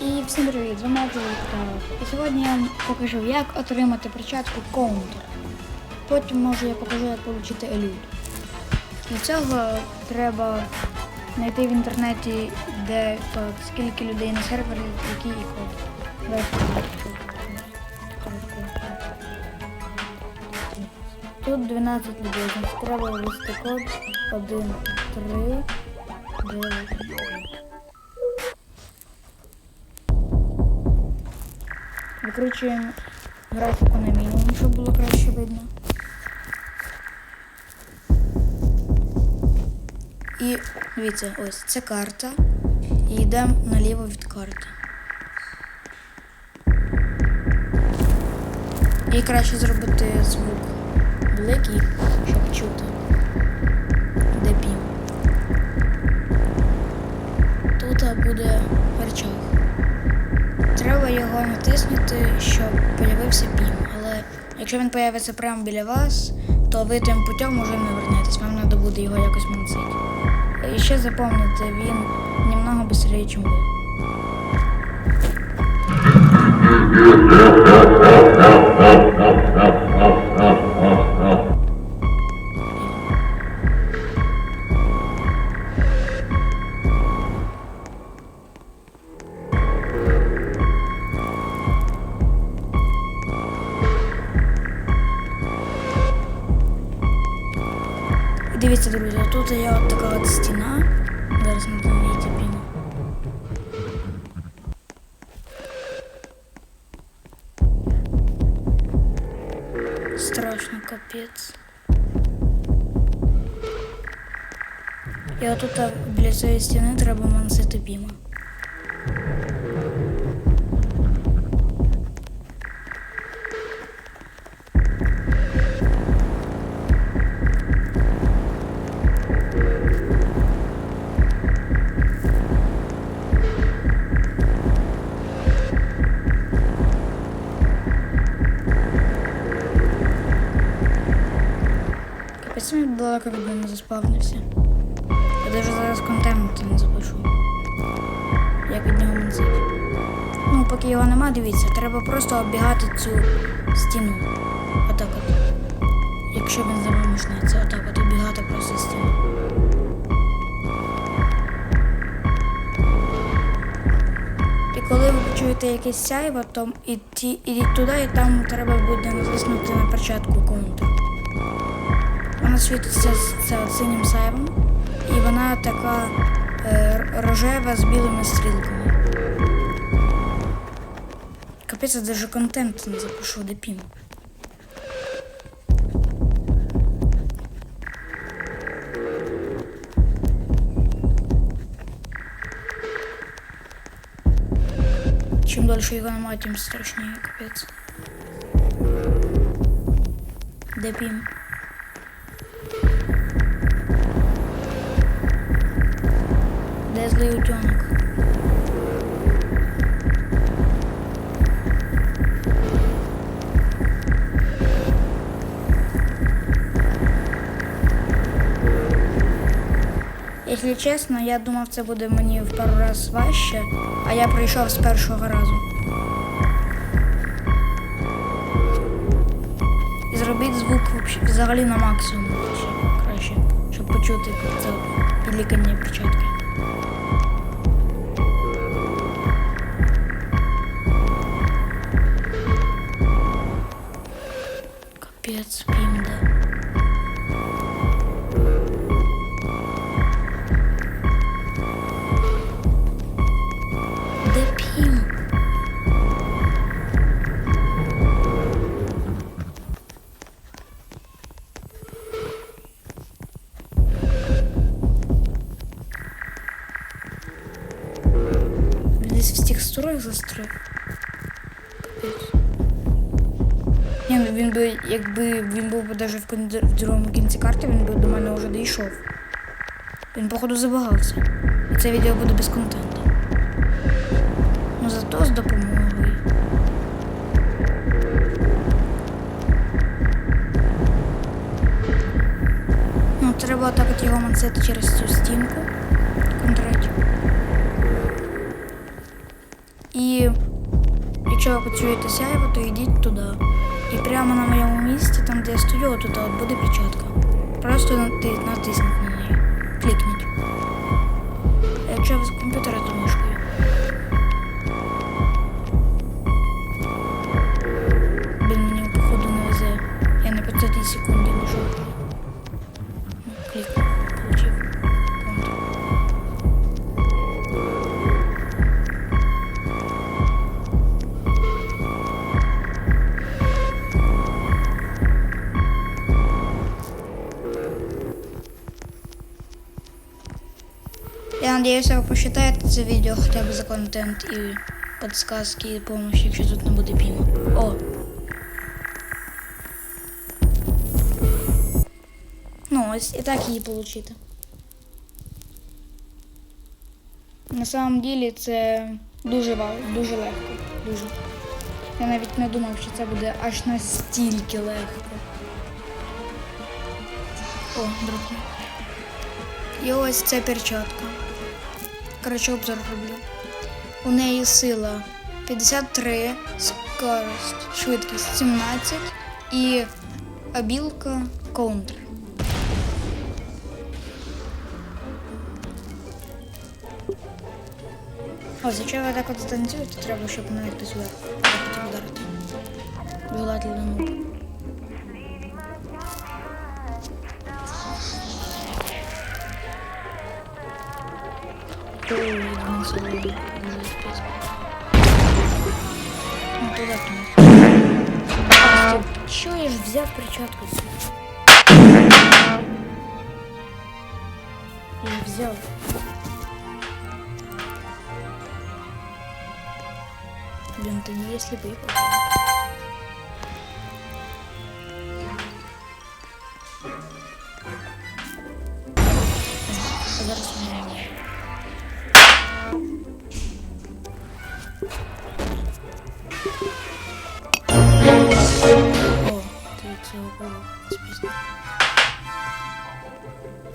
І всім привіт, з вами Віктор. І сьогодні я вам покажу, як отримати перчатку Counter. Потім може я покажу, як отримати еліт. Для цього треба знайти в інтернеті, де так, скільки людей на сервері, які і код. Тут 12 людей, треба ввести код 1, 3, 9. Викручуємо графіку на мінімум, щоб було краще видно. І дивіться, ось це карта. І йдемо наліво від карти. І краще зробити звук великий, щоб чути. Де пім. Тут буде верчах. Треба його натиснути, щоб з'явився бім. Але якщо він появиться прямо біля вас, то ви тим путем уже не вернетесь. Вам треба буде його якось манцити. І ще заповнити він немного швидше, ніж ви. дивіться, друзі, тут є от така от стіна. Зараз ми там її піну. Страшно, капець. І отут а, біля цієї стіни треба мансити піма. Мені далеко від мене заспавнився. Я навіть зараз контенту не запишу. Як від нього манзить. Ну, поки його нема, дивіться, треба просто оббігати цю стіну. Отак от. Якщо він за вами жнеться, отак от оббігати просто стіну. Коли ви почуєте якесь сяйво, то ідіть туди, і там треба буде натиснути на перчатку. Вона світиться синім сяйвом, і вона така е, рожева з білими стрілками. Капець, даже контент не запишу, де пім. Чим дольше його немає, тим страшніше, капець. Де пім? Де злий утенок? Якщо чесно, я думав, це буде мені в пару раз важче, а я пройшов з першого разу. І зробіть звук взагалі на максимум ще краще, щоб почути це підлікання початки. Капець, пімда. Де пім? Він десь в текстурах застряг. Капець. Ні, ну він би, якби він був би навіть в, другому кінці карти, він би до мене вже дійшов. Він, походу, забагався. І це відео буде без контенту. Ну зато з допомогою. Ну, треба так от його мансити через цю стінку. Контроль. І якщо ви почуєте сяйво, то йдіть туди. Прямо на моєму місці, там де я стою, тут от буде печатка. Просто нати- натисніть на неї. Клікніть. Якщо ви з комп'ютера, то мишкою. надеюсь, вы посчитаете это видео хотя бы за контент и подсказки и помощь, якщо тут не буде піна. О! Ну, ось і так її получити. На самом деле це дуже ва- дуже легко. Дуже. Я навіть не думав, що це буде аж настільки легко. О, друг мій. І ось ця перчатка. Коротше, обзор роблю. У неї сила 53, скорость, швидкість 17 і обілка контр. Ось, якщо ви так от станцюєте, треба, щоб вверх хотів ударити. Желательно Чё я ж взял перчатку? Я взял. Блин, ты если бы Зараз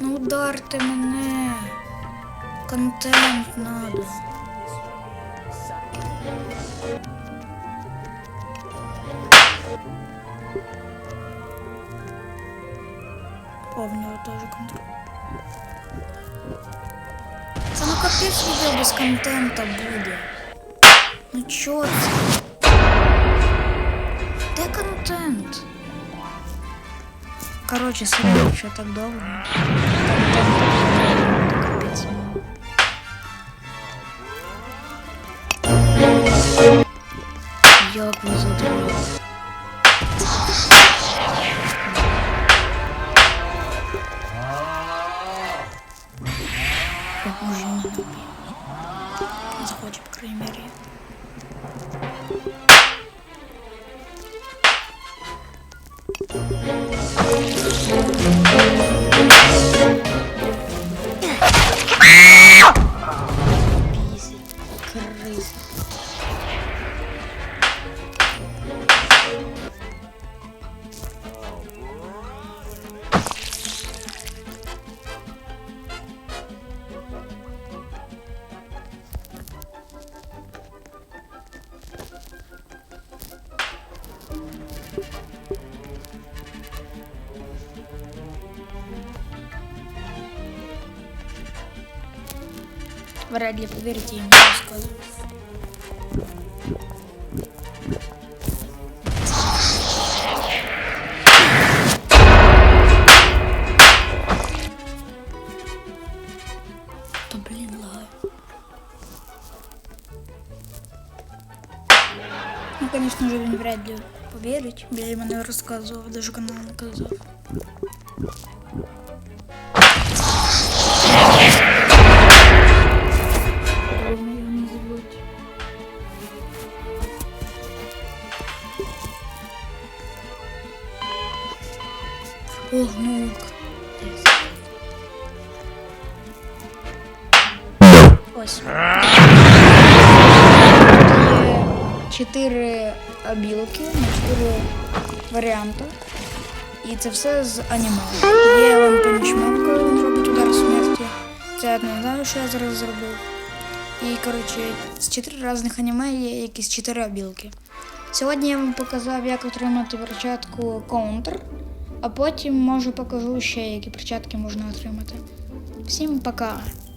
Ну ударте мене. Контент надо. О, в нього теж контроль. Це ну капець відео без контента буде. Ну чо це? Де контент? Короче, сорян, що так довго. Контент капець. Як ви задумали? Похоже, не убил. Захочет, по крайней мере. Вряд ли поверите, ему рассказываю. Да блин, лагаю. Ну, конечно же, він вряд ли поверить. Я не розказував, даже канал не Ну. Ось. Чотири обілки на чотири варіанти. І це все з аніме. Є вам помічмак, коли він робить удар смерті. Це я не знаю, що я зараз зробив. І, коротше, з чотири різних аніме є якісь чотири білки. Сьогодні я вам показав, як отримати перчатку Counter, а потім може покажу ще, які перчатки можна отримати. Всім пока!